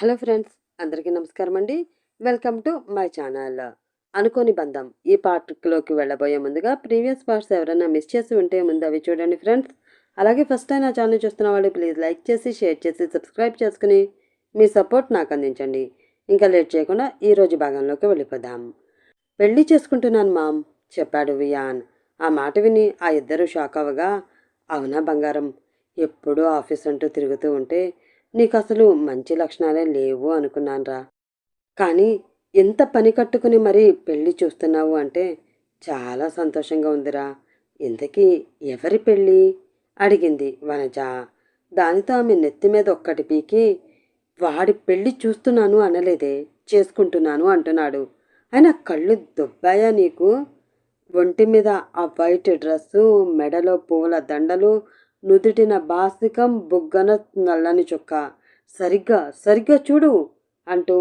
Hello friends అందరికీ నమస్కారం అండి. Welcome to my channel. అనుకోని బంధం. ఈ పార్ట్లోకి వెళ్ళబోయే ముందుగా ప్రీవియస్ పార్ట్స్ ఎవరైనా మిస్ చేసి ఉంటే ముందు అవి చూడండి ఫ్రెండ్స్. అలాగే ఫస్ట్ టైం నా ఛానల్ చూస్తున్న వాళ్ళు ప్లీజ్ లైక్ చేసి షేర్ చేసి సబ్స్క్రైబ్ చేసుకుని మీ సపోర్ట్ నాకు అందించండి. ఇంకా లేట్ చేయకుండా ఈరోజు భాగంలోకి వెళ్ళిపోదాం. పెళ్ళి చేసుకుంటున్నాను మామ్ చెప్పాడు వియాన్. ఆ మాట విని ఆ ఇద్దరు షాక్ అవ్వగా అవునా బంగారం? ఎప్పుడూ ఆఫీస్ అంటూ తిరుగుతూ ఉంటే నీకు అసలు మంచి లక్షణాలే లేవు అనుకున్నానురా. కానీ ఎంత పని కట్టుకుని మరీ పెళ్ళి చూస్తున్నావు అంటే చాలా సంతోషంగా ఉందిరా. ఇంతకీ ఎవరి పెళ్ళి? అడిగింది వనజ. దానితో ఆమె నెత్తి మీద ఒక్కటి పీకి వాడి పెళ్ళి చూస్తున్నాను అనలేదే చేసుకుంటున్నాను అంటున్నాడు. ఆయన కళ్ళు దొబ్బాయా నీకు? ఒంటి మీద ఆ వైట్ డ్రెస్సు మెడలో పూల దండలు నుదుటిన బాసికం బుగ్గన నల్లని చుక్క. సరిగ్గా సరిగ్గా చూడు అంటూ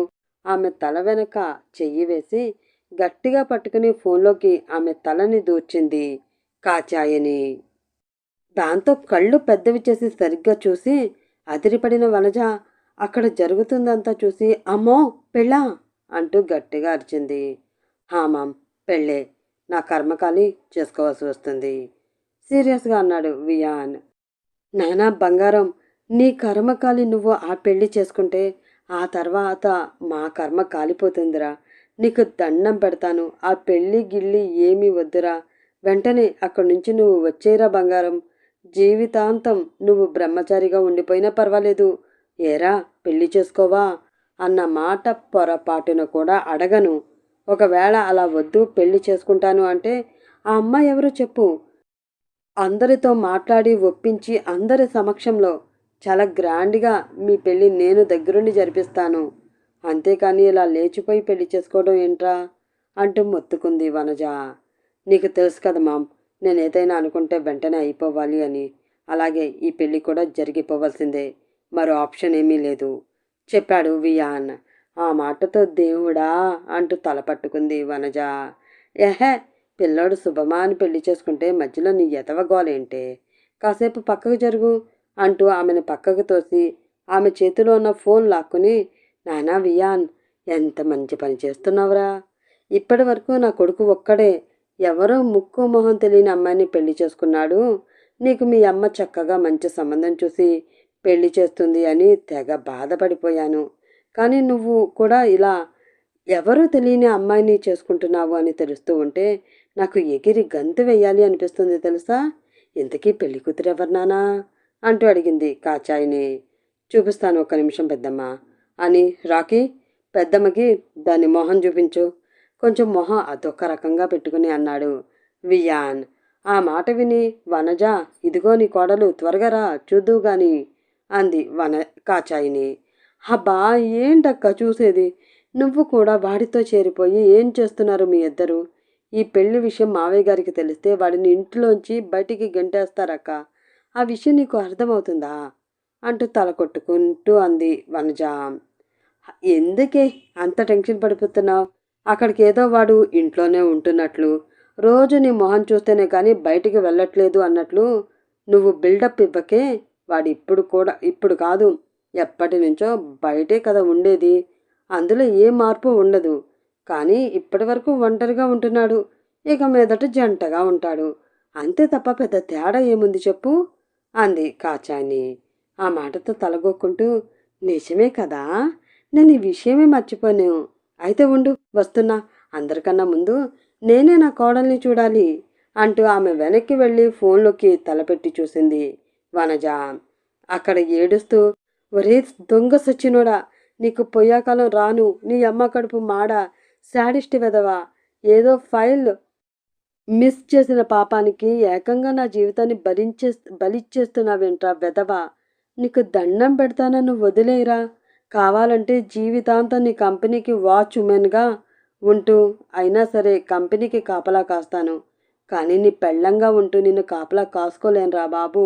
ఆమె తల వెనక చెయ్యి వేసి గట్టిగా పట్టుకుని ఫోన్లోకి ఆమె తలని దూర్చింది కాచాయని. దాంతో కళ్ళు పెద్దవి చేసి సరిగ్గా చూసి అదిరిపడిన వనజ అక్కడ జరుగుతుందంతా చూసి అమ్మో పెళ్ళా అంటూ గట్టిగా అరిచింది. హా మామ్ పెళ్ళే. నా కర్మకాలి చేసుకోవాల్సి వస్తుంది. సీరియస్గా అన్నాడు వియాన్. నానా బంగారం నీ కర్మకాలి నువ్వు ఆ పెళ్ళి చేసుకుంటే ఆ తర్వాత మా కర్మ కాలిపోతుందిరా. నీకు దండం పెడతాను. ఆ పెళ్ళి గిళ్ళి ఏమీ వద్దురా. వెంటనే అక్కడి నుంచి నువ్వు వచ్చేరా బంగారం. జీవితాంతం నువ్వు బ్రహ్మచారిగా ఉండిపోయినా పర్వాలేదు. ఏరా పెళ్ళి చేసుకోవా అన్న మాట పొరపాటున కూడా అడగను. ఒకవేళ అలా వద్దు పెళ్ళి చేసుకుంటాను అంటే ఆ అమ్మాయి ఎవరో చెప్పు. అందరితో మాట్లాడి ఒప్పించి అందరి సమక్షంలో చాలా గ్రాండ్గా మీ పెళ్ళి నేను దగ్గరుండి జరిపిస్తాను. అంతేకాని ఇలా లేచిపోయి పెళ్ళి చేసుకోవడం ఏంట్రా? అంటూ మొత్తుకుంది వనజ. నీకు తెలుసు కదా మామ్ నేను ఏదైనా అనుకుంటే వెంటనే అయిపోవాలి అని. అలాగే ఈ పెళ్ళి కూడా జరిగిపోవాల్సిందే. మరో ఆప్షన్ ఏమీ లేదు. చెప్పాడు వియాన్. ఆ మాటతో దేవుడా అంటూ తల పట్టుకుంది వనజ. ఎహే పిల్లాడు శుభమా అని పెళ్ళి చేసుకుంటే మధ్యలో నీ ఎతవగోలేంటే కాసేపు పక్కకు జరుగు అంటూ ఆమెను పక్కకు తోసి ఆమె చేతిలో ఉన్న ఫోన్ లాక్కుని నానా వియాన్ ఎంత మంచి పని చేస్తున్నావురా? ఇప్పటి వరకు నా కొడుకు ఒక్కడే. ఎవరో ముక్కు మొహం తెలియని అమ్మాయిని పెళ్ళి చేసుకున్నాడు. నీకు మీ అమ్మ చక్కగా మంచి సంబంధం చూసి పెళ్ళి చేస్తుంది అని తెగ బాధపడిపోయాను. కానీ నువ్వు కూడా ఇలా ఎవరూ తెలియని అమ్మాయిని చేసుకుంటున్నావు అని తెలుస్తూ ఉంటే నాకు ఎగిరి గంతు వెయ్యాలి అనిపిస్తుంది తెలుసా? ఇంతకీ పెళ్ళి కూతురు ఎవరినానా అంటూ అడిగింది కాచాయిని. చూపిస్తాను ఒక్క నిమిషం పెద్దమ్మ. అని రాకీ పెద్దమ్మకి దాని మొహం చూపించు. కొంచెం మొహం అదొక రకంగా పెట్టుకుని అన్నాడు వియాన్. ఆ మాట విని వనజ ఇదిగో నీ కోడలు త్వరగా రా చూద్దువు గాని అంది వన కాచాయిని. అబ్బా ఏంటక్క చూసేది? నువ్వు కూడా వాడితో చేరిపోయి ఏం చేస్తున్నారు మీ ఇద్దరు? ఈ పెళ్ళి విషయం మావయ్య గారికి తెలిస్తే వాడిని ఇంట్లోంచి బయటికి గెంటేస్తారక్క. ఆ విషయం నీకు అర్థమవుతుందా? అంటూ తల కొట్టుకుంటూ అంది వనజ. ఎందుకే అంత టెన్షన్ పడిపోతున్నావు? అక్కడికి ఏదో వాడు ఇంట్లోనే ఉంటున్నట్లు రోజు నీ మొహం చూస్తేనే కానీ బయటికి వెళ్ళట్లేదు అన్నట్లు నువ్వు బిల్డప్ ఇవ్వకే వాడు ఇప్పుడు కూడా ఇప్పుడు కాదు ఎప్పటి నుంచో బయటే కదా ఉండేది. అందులో ఏ మార్పు ఉండదు. కానీ ఇప్పటి వరకు ఒంటరిగా ఉంటున్నాడు. ఇక మీదట జంటగా ఉంటాడు. అంతే తప్ప పెద్ద తేడా ఏముంది చెప్పు? అంది కాచాని. ఆ మాటతో తలగొక్కుంటూ నిజమే కదా? నేను ఈ విషయమే మర్చిపోను. అయితే ఉండు వస్తున్నా. అందరికన్నా ముందు నేనే నా కోడల్ని చూడాలి అంటూ ఆమె వెనక్కి వెళ్ళి ఫోన్లోకి తలపెట్టి చూసింది వనజ. అక్కడ ఏడుస్తూ ఒరే దొంగ సచ్చినోడా నీకు పొయ్యాకాలం రాను. నీ అమ్మ కడుపు మాడ. శాడిస్ట్ వెదవా ఏదో ఫైల్ మిస్ చేసిన పాపానికి ఏకంగా నా జీవితాన్ని బలించే బలిచ్చేస్తున్నావేంట్రా వెదవా నీకు దండం పెడతానని వదిలేరా వదిలేయరా. కావాలంటే జీవితాంతం నీ కంపెనీకి వాచ్ ఉమెన్గా ఉంటూ అయినా సరే కంపెనీకి కాపలా కాస్తాను. కానీ నీ పెళ్ళంగా ఉంటూ నిన్ను కాపలా కాసుకోలేనురా బాబు.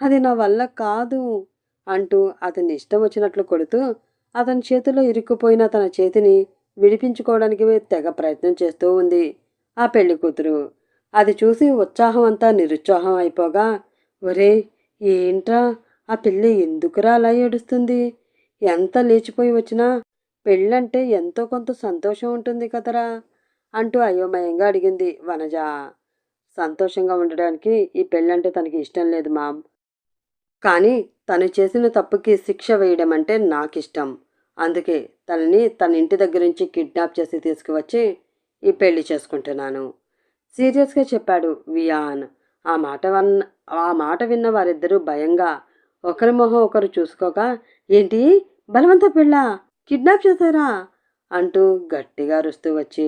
అది నా వల్ల కాదు అంటూ అతని ఇష్టం వచ్చినట్లు కొడుతూ అతని చేతిలో ఇరుక్కుపోయిన తన చేతిని విడిపించుకోవడానికి తెగ ప్రయత్నం చేస్తూ ఉంది ఆ పెళ్ళి కూతురు. అది చూసి ఉత్సాహం అంతా నిరుత్సాహం అయిపోగా ఒరే ఏంట్రా ఆ పెళ్ళి ఎందుకురా అలా ఏడుస్తుంది? ఎంత లేచిపోయి వచ్చినా పెళ్ళంటే ఎంతో కొంత సంతోషం ఉంటుంది కదరా అంటూ అయోమయంగా అడిగింది వనజ. సంతోషంగా ఉండడానికి ఈ పెళ్ళంటే తనకి ఇష్టం లేదు మామ్. కానీ తను చేసిన తప్పుకి శిక్ష వేయడం అంటే నాకు ఇష్టం అందుకే తనని తన ఇంటి దగ్గర నుంచి కిడ్నాప్ చేసి తీసుకువచ్చి ఈ పెళ్ళి చేసుకుంటున్నాను. సీరియస్గా చెప్పాడు వియాన్. ఆ మాట వన్న ఆ మాట విన్న వారిద్దరూ భయంగా ఒకరి మొహం ఒకరు చూసుకోక ఏంటి? బలవంత పిల్ల కిడ్నాప్ చేశారా? అంటూ గట్టిగా అరుస్తూ వచ్చి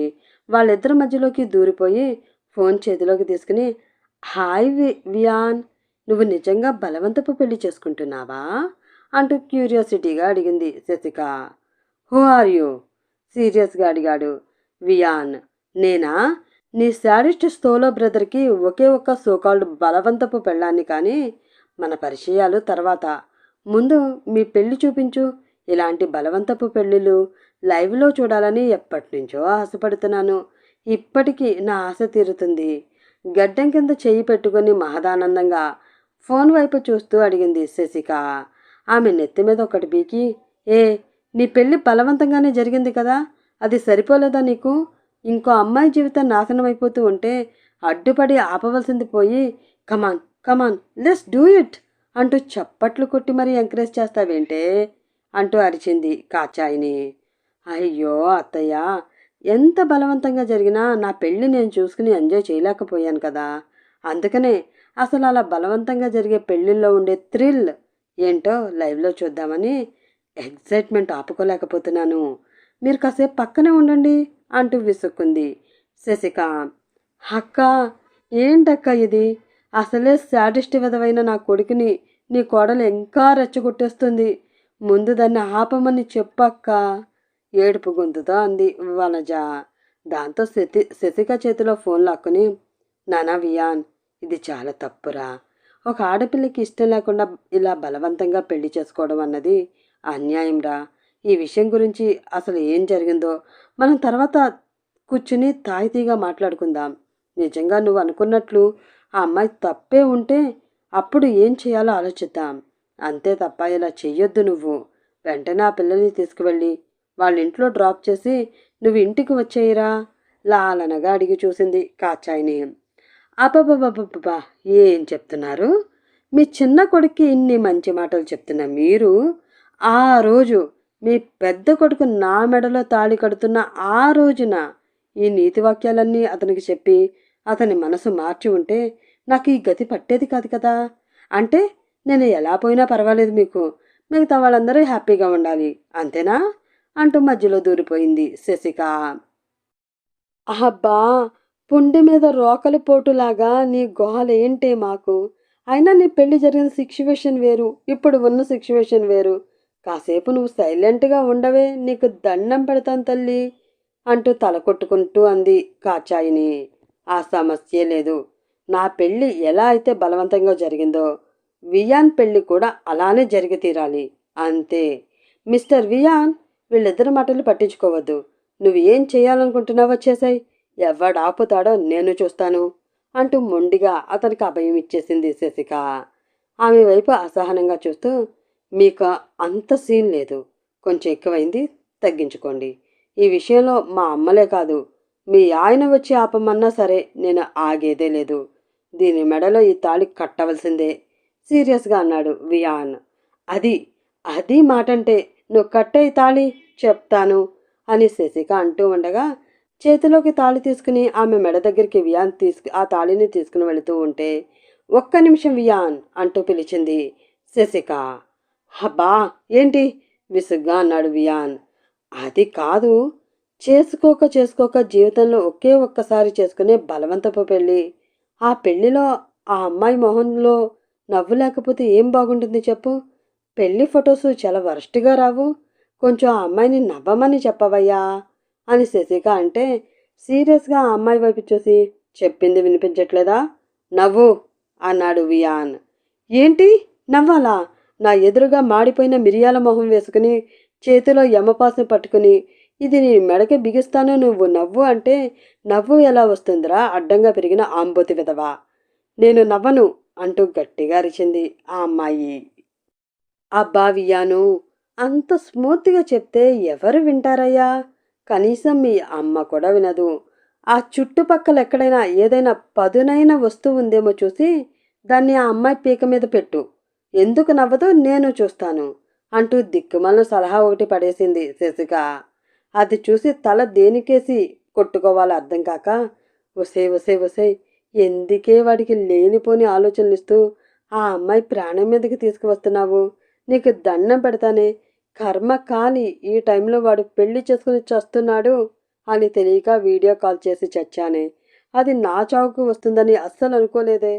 వాళ్ళిద్దరి మధ్యలోకి దూరిపోయి ఫోన్ చేతిలోకి తీసుకుని హాయ్ వి వియాన్ నువ్వు నిజంగా బలవంతపు పెళ్ళి చేసుకుంటున్నావా? అంటూ క్యూరియాసిటీగా అడిగింది శశిక. Who are you? సీరియస్గా అడిగాడు వియాన్. నేనా? నీ శాడిస్ట్ స్థోలో బ్రదర్కి ఒకే ఒక్క సోకాల్డ్ బలవంతపు పెళ్ళాన్ని కానీ మన పరిచయాలు తర్వాత. ముందు మీ పెళ్ళి చూపించు. ఇలాంటి బలవంతపు పెళ్ళిళ్ళు లైవ్లో చూడాలని ఎప్పటి నుంచో ఆశపడుతున్నాను. ఇప్పటికీ నా ఆశ తీరుతుంది. గడ్డం కింద చేయి పెట్టుకొని మహదానందంగా ఫోన్ వైపు చూస్తూ అడిగింది శశిక. ఆమె నెత్తి మీద ఒకటి బీకి ఏ నీ పెళ్ళి బలవంతంగానే జరిగింది కదా అది సరిపోలేదా నీకు? ఇంకో అమ్మాయి జీవితం నాశనం అయిపోతూ ఉంటే అడ్డుపడి ఆపవలసింది పోయి come on come on let's do it అంటూ చప్పట్లు కొట్టి మరీ ఎంకరేజ్ చేస్తావేంటే? అంటూ అరిచింది కాచాయిని అయ్యో అత్తయ్య ఎంత బలవంతంగా జరిగినా నా పెళ్ళి నేను చూసుకుని ఎంజాయ్ చేయలేకపోయాను కదా అందుకనే అసలు అలా బలవంతంగా జరిగే పెళ్ళిళ్ళలో ఉండే థ్రిల్ ఏంటో లైవ్లో చూద్దామని ఎగ్జైట్మెంట్ ఆపుకోలేకపోతున్నాను. మీరు కాసేపు పక్కనే ఉండండి అంటూ విసుక్కుంది శశిక. అక్క ఏంటక్క ఇది? అసలే శాడిస్ట్ విధమైన నా కొడుకుని నీ కోడలు ఇంకా రెచ్చగొట్టేస్తుంది. ముందు దాన్ని ఆపమని చెప్పక్క. ఏడుపు గొంతుతో అంది వనజ. దాంతో శశి శశిక చేతిలో ఫోన్ లాక్కుని నానా వియాన్ ఇది చాలా తప్పురా. ఒక ఆడపిల్లకి ఇష్టం లేకుండా ఇలా బలవంతంగా పెళ్ళి చేసుకోవడం అన్నది అన్యాయం రా. ఈ విషయం గురించి అసలు ఏం జరిగిందో మనం తర్వాత కూర్చుని తాయితీగా మాట్లాడుకుందాం. నిజంగా నువ్వు అనుకున్నట్లు ఆ అమ్మాయి తప్పే ఉంటే అప్పుడు ఏం చేయాలో ఆలోచిద్దాం. అంతే తప్ప ఇలా చెయ్యొద్దు నువ్వు. వెంటనే ఆ పిల్లల్ని తీసుకువెళ్ళి వాళ్ళ ఇంట్లో డ్రాప్ చేసి నువ్వు ఇంటికి వచ్చేయరా? లాలనగా అడిగి చూసింది కాచాయిని అపబబబా ఏం చెప్తున్నారు? మీ చిన్న కొడుక్కి ఇన్ని మంచి మాటలు చెప్తున్న మీరు ఆ రోజు మీ పెద్ద కొడుకు నా మెడలో తాళి కడుతున్న ఆ రోజున ఈ నీతి వాక్యాలన్నీ అతనికి చెప్పి అతని మనసు మార్చి ఉంటే నాకు ఈ గతి పట్టేది కాదు కదా. అంటే నేను ఎలా పోయినా పర్వాలేదు మీకు. మిగతా వాళ్ళందరూ హ్యాపీగా ఉండాలి. అంతేనా? అంటూ మధ్యలో దూరిపోయింది శశిక. అహబ్బా పుండి మీద రోకలి పోటులాగా నీ గోహలేంటే మాకు? అయినా నీ పెళ్ళి జరిగిన సిచ్యువేషన్ వేరు ఇప్పుడు ఉన్న సిచ్యువేషన్ వేరు. కాసేపు నువ్వు సైలెంట్గా ఉండవే నీకు దండం పెడతాను తల్లి అంటూ తల కొట్టుకుంటూ అంది కాచాయిని. ఆ సమస్య లేదు. నా పెళ్ళి ఎలా అయితే బలవంతంగా జరిగిందో వియాన్ పెళ్ళి కూడా అలానే జరిగి తీరాలి. అంతే. మిస్టర్ వియాన్ వీళ్ళిద్దరి మాటలు పట్టించుకోవద్దు. నువ్వు ఏం చేయాలనుకుంటున్నావో చేసాయి ఎవడాపుతాడో నేను చూస్తాను అంటూ మొండిగా అతనికి అభయం ఇచ్చేసింది శశిక. ఆమె వైపు అసహనంగా చూస్తూ మీకు అంత సీన్ లేదు. కొంచెం ఎక్కువైంది తగ్గించుకోండి. ఈ విషయంలో మా అమ్మలే కాదు మీ ఆయన వచ్చి ఆపమన్నా సరే నేను ఆగేదే లేదు. దీని మెడలో ఈ తాళి కట్టవలసిందే సీరియస్గా అన్నాడు వియాన్. అది అది మాటంటే నువ్వు కట్టే ఈ తాళి చెప్తాను అని శశిక అంటూ ఉండగా చేతిలోకి తాళి తీసుకుని ఆమె మెడ దగ్గరికి వియాన్ తీసుకు ఆ తాళిని తీసుకుని వెళుతూ ఉంటే ఒక్క నిమిషం వియాన్ అంటూ పిలిచింది శశిక. హబ్బా ఏంటి? విసుగ్గా అన్నాడు వియాన్. అది కాదు. చేసుకోక చేసుకోక జీవితంలో ఒకే ఒక్కసారి చేసుకునే బలవంతపు పెళ్ళి. ఆ పెళ్ళిలో ఆ అమ్మాయి మొహంలో నవ్వు లేకపోతే ఏం బాగుంటుంది చెప్పు? పెళ్ళి ఫొటోస్ చాలా వరస్ట్గా రావు. కొంచెం ఆ అమ్మాయిని నవ్వమని చెప్పవయ్యా. అని శశిక అంటే సీరియస్గా ఆ అమ్మాయి వైపు చూసి చెప్పింది వినిపించట్లేదా? నవ్వు అన్నాడు వియాన్. ఏంటి? నవ్వాలా? నా ఎదురుగా మాడిపోయిన మిరియాల మొహం వేసుకుని చేతిలో యమపాసం పట్టుకుని ఇది నీ మెడకి బిగిస్తాను నువ్వు నవ్వు అంటే నవ్వు ఎలా వస్తుందిరా? అడ్డంగా పెరిగిన ఆంబోతి విధవా. నేను నవ్వను అంటూ గట్టిగా అరిచింది ఆ అమ్మాయి. అబ్బా వియాను అంత స్మూత్గా చెప్తే ఎవరు వింటారయ్యా? కనీసం మీ అమ్మ కూడా వినదు. ఆ చుట్టుపక్కల ఎక్కడైనా ఏదైనా పదునైన వస్తువు ఉందేమో చూసి దాన్ని ఆ అమ్మాయి పీక మీద పెట్టు. ఎందుకు నవ్వదో? నేను చూస్తాను అంటూ దిక్కుమలను సలహా ఒకటి పడేసింది శశిక. అది చూసి తల దేనికేసి కొట్టుకోవాలో అర్థం కాక ఒసే ఒసే ఒసే ఎందుకే వాడికి లేనిపోని ఆలోచనలు ఇస్తూ ఆ అమ్మాయి ప్రాణం మీదకి తీసుకువస్తున్నావు? నీకు దండం పెడతానే కర్మ కాని ఈ టైంలో వాడు పెళ్ళి చేసుకుని చస్తున్నాడు అని తెలియక వీడియో కాల్ చేసి చచ్చానే. అది నా చావుకు వస్తుందని అస్సలు అనుకోలేదే.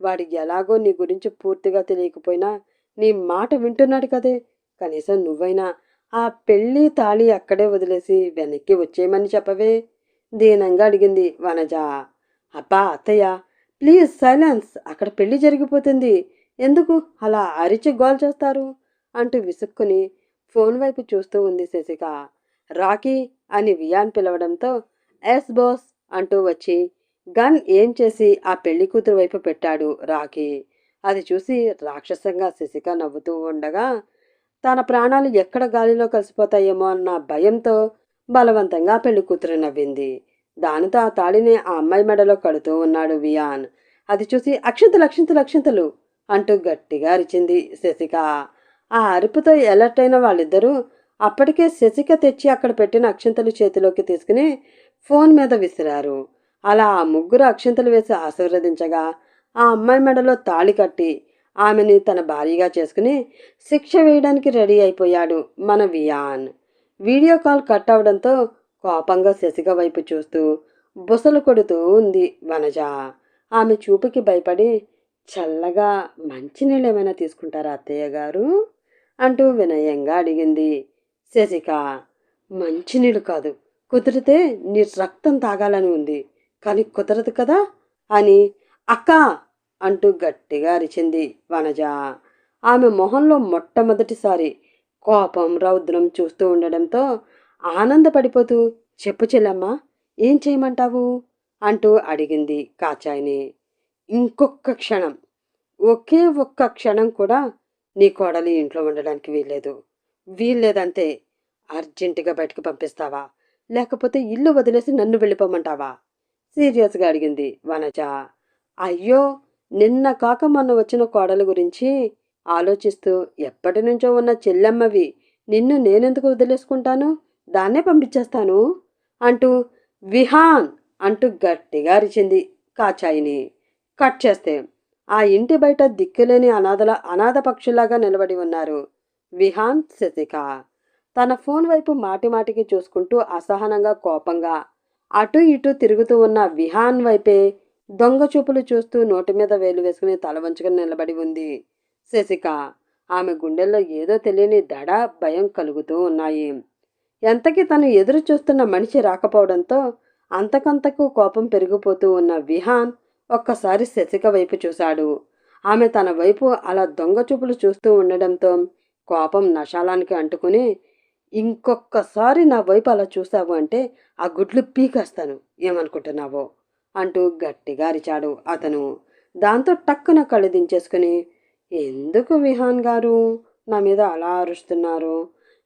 వాడి ఎలాగో నీ గురించి పూర్తిగా తెలియకపోయినా నీ మాట వింటున్నాడు కదే. కనీసం నువ్వైనా ఆ పెళ్ళి తాళి అక్కడే వదిలేసి వెనక్కి వచ్చేయమని చెప్పవే. దీనంగా అడిగింది వనజ. అబ్బా అత్తయ్య ప్లీజ్ సైలెన్స్. అక్కడ పెళ్ళి జరిగిపోతుంది. ఎందుకు అలా అరిచి గోల్ చేస్తారు? అంటూ విసుక్కుని ఫోన్ వైపు చూస్తూ ఉంది శశిక. రాకీ అని వియాన్ పిలవడంతో ఎస్ బాస్ అంటూ వచ్చి గన్ ఏం చేసి ఆ పెళ్ళి కూతురు వైపు పెట్టాడు రాకీ? అది చూసి రాక్షసంగా శశిక నవ్వుతూ ఉండగా తన ప్రాణాలు ఎక్కడ గాలిలో కలిసిపోతాయేమో అన్న భయంతో బలవంతంగా పెళ్ళి కూతురు నవ్వింది. దానితో ఆ తాళిని ఆ అమ్మాయి మెడలో కడుతూ ఉన్నాడు వియాన్. అది చూసి అక్షంత అక్షంతలు అక్షంతలు అంటూ గట్టిగా అరిచింది శశిక. ఆ అరుపుతో ఎలర్ట్ అయిన వాళ్ళిద్దరూ అప్పటికే శశిక తెచ్చి అక్కడ పెట్టిన అక్షంతలు చేతిలోకి తీసుకుని ఫోన్ మీద విసిరారు. అలా ఆ ముగ్గురు అక్షంతలు వేసి ఆశీర్వదించగా ఆ అమ్మాయి మెడలో తాళి కట్టి ఆమెని తన భార్యగా చేసుకుని శిక్ష వేయడానికి రెడీ అయిపోయాడు మన వియాన్. వీడియో కాల్ కట్ అవడంతో కోపంగా శశిక వైపు చూస్తూ బుసలు కొడుతూ ఉంది వనజ. ఆమె చూపుకి భయపడి చల్లగా మంచినీళ్ళు ఏమైనా తీసుకుంటారా అత్తయ్య గారు? అంటూ వినయంగా అడిగింది. శశిక మంచినీళ్ళు కాదు. కుదిరితే నీ రక్తం తాగాలని ఉంది. కానీ కుదరదు కదా? అని అక్క అంటూ గట్టిగా అరిచింది వనజ. ఆమె మొహంలో మొట్టమొదటిసారి కోపం రౌద్రం చూస్తూ ఉండడంతో ఆనందపడిపోతూ చెప్పు చెల్లమ్మా ఏం చేయమంటావు? అంటూ అడిగింది కాచాయిని. ఇంకొక క్షణం ఒకే ఒక్క క్షణం కూడా నీ కోడలు ఇంట్లో ఉండడానికి వీల్లేదు. వీల్లేదంతే అర్జెంటుగా బయటకు పంపిస్తావా? లేకపోతే ఇల్లు వదిలేసి నన్ను వెళ్ళిపోమంటావా? సీరియస్గా అడిగింది వనజ. అయ్యో! నిన్న కాక మొన్న వచ్చిన కోడల గురించి ఆలోచిస్తూ ఎప్పటి నుంచో ఉన్న చెల్లెమ్మవి నిన్ను నేనెందుకు వదిలేసుకుంటాను? దాన్నే పంపించేస్తాను? అంటూ విహాన్ అంటూ గట్టిగా అరిచింది కాచాయిని. కట్ చేస్తే ఆ ఇంటి బయట దిక్కులేని అనాథల అనాథ పక్షులాగా నిలబడి ఉన్నారు. విహాన్ శశిక. తన ఫోన్ వైపు మాటిమాటికి చూసుకుంటూ అసహనంగా కోపంగా అటు ఇటు తిరుగుతూ ఉన్న విహాన్ వైపే దొంగ చూపులు చూస్తూ నోటి మీద వేలు వేసుకుని తల వంచుకుని నిలబడి ఉంది. శశిక ఆమె గుండెల్లో ఏదో తెలియని దడ భయం కలుగుతూ ఉన్నాయి. ఎంతకీ తను ఎదురు చూస్తున్న మనిషి రాకపోవడంతో అంతకంతకు కోపం పెరిగిపోతూ ఉన్న విహాన్ ఒక్కసారి శశిక వైపు చూశాడు. ఆమె తన వైపు అలా దొంగ చూపులు చూస్తూ ఉండడంతో కోపం నశాలానికి అంటుకుని ఇంకొక్కసారి నా వైపు అలా చూసావు అంటే ఆ గుడ్లు పీకేస్తాను. ఏమనుకుంటున్నావో? అంటూ గట్టిగా అరిచాడు అతను. దాంతో టక్కున కళ్ళు దించేసుకుని ఎందుకు విహాన్ గారు నా మీద అలా అరుస్తున్నారు?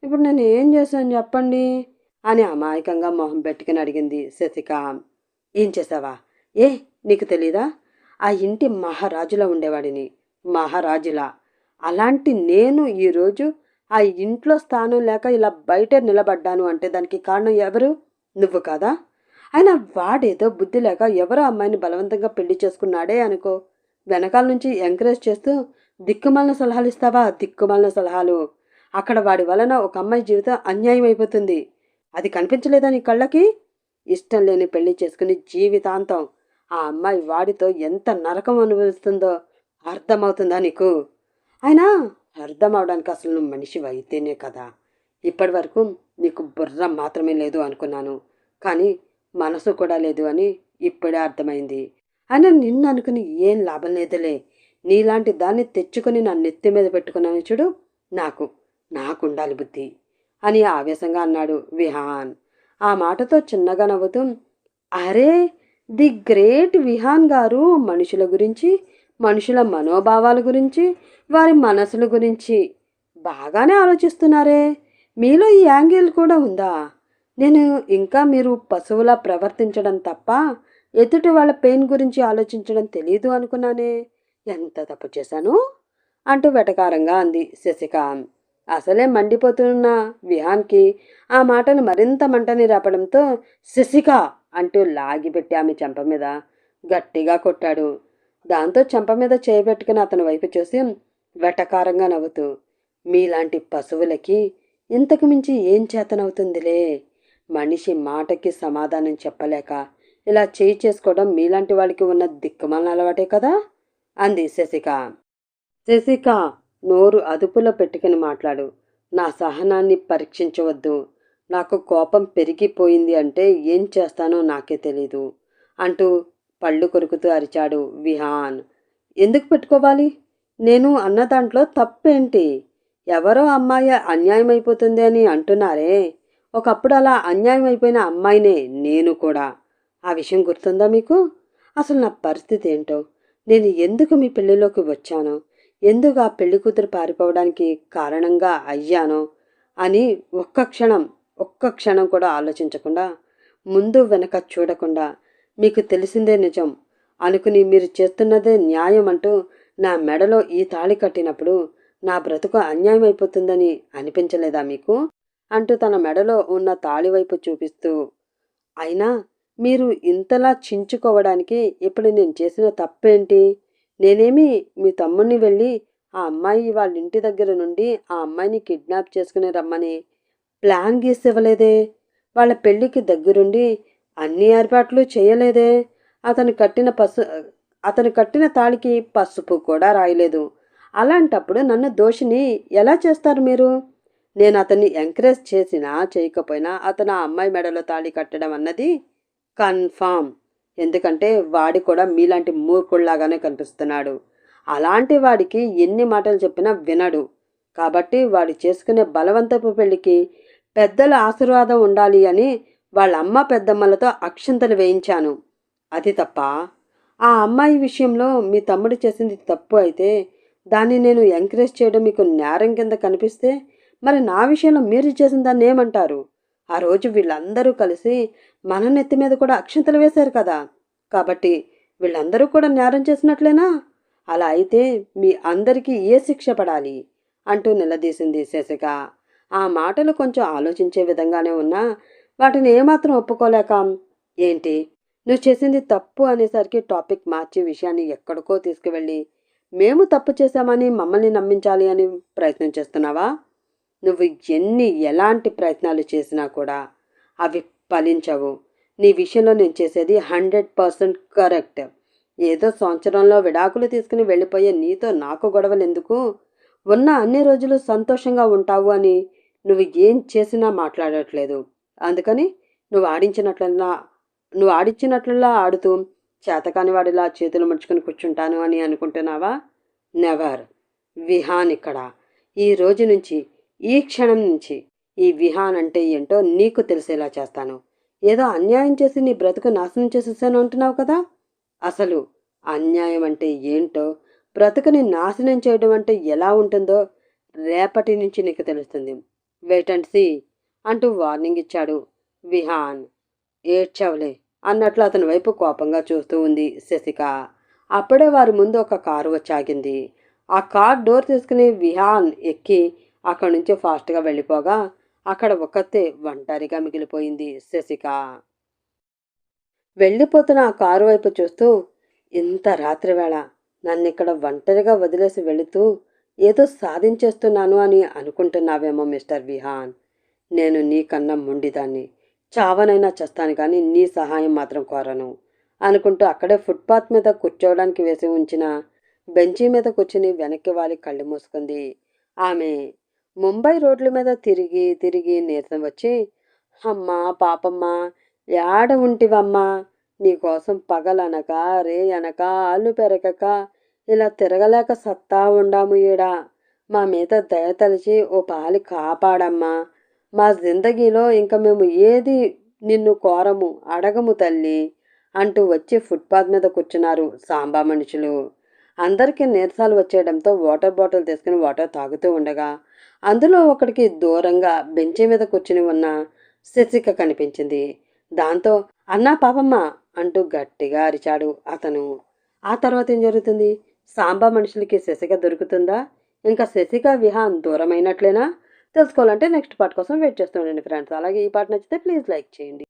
ఇప్పుడు నేను ఏం చేశాను చెప్పండి? అని అమాయకంగా మొహం పెట్టుకుని అడిగింది శశిక. ఏం చేసావా ఏ నీకు తెలీదా? ఆ ఇంటి మహారాజులా ఉండేవాడిని. మహారాజులా. అలాంటి నేను ఈరోజు ఆ ఇంట్లో స్థానం లేక ఇలా బయట నిలబడ్డాను అంటే దానికి కారణం ఎవరు? నువ్వు కాదా? అయినా వాడేదో బుద్ధి లేక ఎవరో అమ్మాయిని బలవంతంగా పెళ్ళి చేసుకున్నాడే అనుకో. వెనకాల నుంచి ఎంకరేజ్ చేస్తూ దిక్కుమాలిన సలహాలు ఇస్తావా? దిక్కుమాలిన సలహాలు. అక్కడ వాడి వలన ఒక అమ్మాయి జీవితం అన్యాయం అయిపోతుంది. అది కనిపించలేదా నీ కళ్ళకి? ఇష్టం లేని పెళ్ళి చేసుకుని జీవితాంతం ఆ అమ్మాయి వాడితో ఎంత నరకం అనుభవిస్తుందో అర్థమవుతుందా నీకు? అయినా అర్థం అవడానికి అసలు నువ్వు మనిషి అయితేనే కదా. ఇప్పటి వరకు నీకు బుర్ర మాత్రమే లేదు అనుకున్నాను. కానీ మనసు కూడా లేదు అని ఇప్పుడే అర్థమైంది. అయినా నిన్ను అనుకుని ఏం లాభం లేదులే. నీలాంటి దాన్ని తెచ్చుకొని నా నెత్తి మీద పెట్టుకున్నాను చూడు నాకు. నాకుండాలి బుద్ధి అని ఆవేశంగా అన్నాడు విహాన్. ఆ మాటతో చిన్నగా నవ్వుతూ అరే ది గ్రేట్ విహాన్ గారు మనుషుల గురించి మనుషుల మనోభావాల గురించి వారి మనసుల గురించి బాగానే ఆలోచిస్తున్నారే. మీలో ఈ యాంగిల్ కూడా ఉందా? నేను ఇంకా మీరు పశువులా ప్రవర్తించడం తప్ప ఎదుటి వాళ్ళ పెయిన్ గురించి ఆలోచించడం తెలియదు అనుకున్నానే. ఎంత తప్పు చేశాను? అంటూ వెటకారంగా అంది శశిక. అసలే మండిపోతున్న విహాన్కి ఆ మాటను మరింత మంటని రాపడంతో శశిక అంటూ లాగిపెట్టి ఆమె చెంప మీద గట్టిగా కొట్టాడు. దాంతో చెంప మీద చేయబెట్టుకుని అతని వైపు చూసి వెటకారంగా నవ్వుతూ మీలాంటి పశువులకి ఇంతకు మించి ఏం చేతనవుతుందిలే? మనిషి మాటకి సమాధానం చెప్పలేక ఇలా చేయి చేసుకోవడం మీలాంటి వాళ్ళకి ఉన్న దిక్కుమాలిన అలవాటే కదా? అంది శశిక. శశిక నోరు అదుపులో పెట్టుకుని మాట్లాడు. నా సహనాన్ని పరీక్షించవద్దు. నాకు కోపం పెరిగిపోయింది అంటే ఏం చేస్తానో నాకే తెలీదు అంటూ పళ్ళు కొరుకుతూ అరిచాడు విహాన్. ఎందుకు పెట్టుకోవాలి? నేను అన్న దాంట్లో తప్పేంటి? ఎవరో అమ్మాయి అన్యాయం అయిపోతుంది అని అంటున్నారే. ఒకప్పుడు అలా అన్యాయం అయిపోయిన అమ్మాయినే నేను కూడా. ఆ విషయం గుర్తుందా మీకు? అసలు నా పరిస్థితి ఏంటో? నేను ఎందుకు మీ పెళ్ళిలోకి వచ్చానో? ఎందుకు ఆ పెళ్ళి కూతురు పారిపోవడానికి కారణంగా అయ్యానో? అని ఒక్క క్షణం ఒక్క క్షణం కూడా ఆలోచించకుండా ముందు వెనక చూడకుండా మీకు తెలిసిందే నిజం. అనుకుని మీరు చేస్తున్నదే న్యాయం అంటూ నా మెడలో ఈ తాళి కట్టినప్పుడు నా బ్రతుకు అన్యాయం అయిపోతుందని అనిపించలేదా మీకు? అంటూ తన మెడలో ఉన్న తాళి వైపు చూపిస్తూ అయినా మీరు ఇంతలా చించుకోవడానికి ఇప్పుడు నేను చేసిన తప్పేంటి? నేనేమి మీ తమ్ముడిని వెళ్ళి ఆ అమ్మాయి వాళ్ళ ఇంటి దగ్గర నుండి ఆ అమ్మాయిని కిడ్నాప్ చేసుకుని రమ్మని ప్లాన్ గీసి ఇవ్వలేదే వాళ్ళ పెళ్ళికి దగ్గరుండి అన్ని ఏర్పాట్లు చేయలేదే. అతను కట్టిన పసు అతను కట్టిన తాళికి పసుపు కూడా రాయలేదు. అలాంటప్పుడు నన్ను దోషిని ఎలా చేస్తారు మీరు? నేను అతన్ని ఎంకరేజ్ చేసినా చేయకపోయినా అతను ఆ అమ్మాయి మెడలో తాళి కట్టడం అన్నది కన్ఫామ్. ఎందుకంటే వాడి కూడా మీలాంటి మూర్ఖుళ్ళాగానే కనిపిస్తున్నాడు. అలాంటి వాడికి ఎన్ని మాటలు చెప్పినా వినడు. కాబట్టి వాడు చేసుకునే బలవంతపు పెళ్ళికి పెద్దల ఆశీర్వాదం ఉండాలి అని వాళ్ళ అమ్మ పెద్దమ్మలతో అక్షింతలు వేయించాను. అది తప్ప ఆ అమ్మాయి విషయంలో మీ తమ్ముడు చేసింది తప్పు అయితే దాన్ని నేను ఎంకరేజ్ చేయడం మీకు నేరం కింద కనిపిస్తే మరి నా విషయంలో మీరు చేసిన దాన్ని ఏమంటారు? ఆ రోజు వీళ్ళందరూ కలిసి మన నెత్తి మీద కూడా అక్షంతలు వేశారు కదా. కాబట్టి వీళ్ళందరూ కూడా నేరం చేసినట్లేనా? అలా అయితే మీ అందరికీ ఏ శిక్ష పడాలి? అంటూ నిలదీసింది శశిక. ఆ మాటలు కొంచెం ఆలోచించే విధంగానే ఉన్నా వాటిని ఏమాత్రం ఒప్పుకోలేక ఏంటి? నువ్వు చేసింది తప్పు అనేసరికి టాపిక్ మార్చి విషయాన్ని ఎక్కడికో తీసుకువెళ్ళి మేము తప్పు చేశామని మమ్మల్ని నమ్మించాలి అని ప్రయత్నం చేస్తున్నావా? నువ్వు ఎన్ని ఎలాంటి ప్రయత్నాలు చేసినా కూడా అవి ఫలించవు. నీ విషయంలో నేను చేసేది హండ్రెడ్ పర్సెంట్ కరెక్ట్. ఏదో సంవత్సరంలో విడాకులు తీసుకుని వెళ్ళిపోయే నీతో నాకు గొడవలు ఎందుకు ఉన్న అన్ని రోజులు సంతోషంగా ఉంటావు అని నువ్వు ఏం చేసినా మాట్లాడట్లేదు. అందుకని నువ్వు ఆడించినట్లన్నా నువ్వు ఆడించినట్లలా ఆడుతూ చేతకాని వాడిలా చేతులు ముడుచుకొని కూర్చుంటాను అని అనుకుంటున్నావా? నెవర్. విహాన్ ఇక్కడ. ఈ రోజు నుంచి ఈ క్షణం నుంచి ఈ విహాన్ అంటే ఏంటో నీకు తెలిసేలా చేస్తాను. ఏదో అన్యాయం చేసి నీ బ్రతుకు నాశనం చేసేసాను అంటున్నావు కదా? అసలు అన్యాయం అంటే ఏంటో బ్రతుకుని నాశనం చేయడం అంటే ఎలా ఉంటుందో రేపటి నుంచి నీకు తెలుస్తుంది. వెయిట్ అండ్ సీ అంటూ వార్నింగ్ ఇచ్చాడు. విహాన్ ఏడ్చవలే అన్నట్లు అతని వైపు కోపంగా చూస్తూ ఉంది శశిక. అప్పుడే వారి ముందు ఒక కారు వచ్చాగింది. ఆ కార్ డోర్ తీసుకుని విహాన్ ఎక్కి అక్కడి నుంచి ఫాస్ట్గా వెళ్ళిపోగా అక్కడ ఒకతే ఒంటరిగా మిగిలిపోయింది శశిక. వెళ్ళిపోతున్న ఆ కారు వైపు చూస్తూ ఇంత రాత్రివేళ నన్ను ఇక్కడ ఒంటరిగా వదిలేసి వెళుతూ ఏదో సాధించేస్తున్నాను అని అనుకుంటున్నావేమో మిస్టర్ విహాన్. నేను నీకన్నా మొండిదాన్ని. చావనైనా చేస్తాను కానీ నీ సహాయం మాత్రం కోరను. అనుకుంటూ అక్కడే ఫుట్పాత్ మీద కూర్చోవడానికి వేసి ఉంచిన బెంచీ మీద కూర్చుని వెనక్కి వాలి కళ్ళు మూసుకుంది. ఆమె ముంబై రోడ్ల మీద తిరిగి తిరిగి నీరసం వచ్చి అమ్మా పాపమ్మ యాడ ఉంటివమ్మా? నీకోసం పగలనక రే అనక ఆలు పెరగక ఇలా తిరగలేక సత్తా ఉండాము ఈడ. మా మీద దయ తలిచి ఓ పాలి కాపాడమ్మా. మా జిందగీలో ఇంక మేము ఏది నిన్ను కోరము అడగము తల్లి అంటూ వచ్చి ఫుట్పాత్ మీద కూర్చున్నారు సాంబా మనుషులు. అందరికీ నీరసాలు వచ్చేయడంతో వాటర్ బాటిల్ తీసుకుని వాటర్ తాగుతూ ఉండగా అందులో ఒకడికి దూరంగా బెంచి మీద కూర్చుని ఉన్న శశిక కనిపించింది. దాంతో అన్నా పాపమ్మ అంటూ గట్టిగా అరిచాడు అతను. ఆ తర్వాత ఏం జరుగుతుంది? సాంబా మనుషులకి శశిక దొరుకుతుందా? ఇంకా శశిక విహాన్ దూరమైనట్లేనా? తెలుసుకోవాలంటే నెక్స్ట్ పార్ట్ కోసం వెయిట్ చేస్తుండండి ఫ్రెండ్స్. అలాగే ఈ పార్ట్ నచ్చితే ప్లీజ్ లైక్ చేయండి.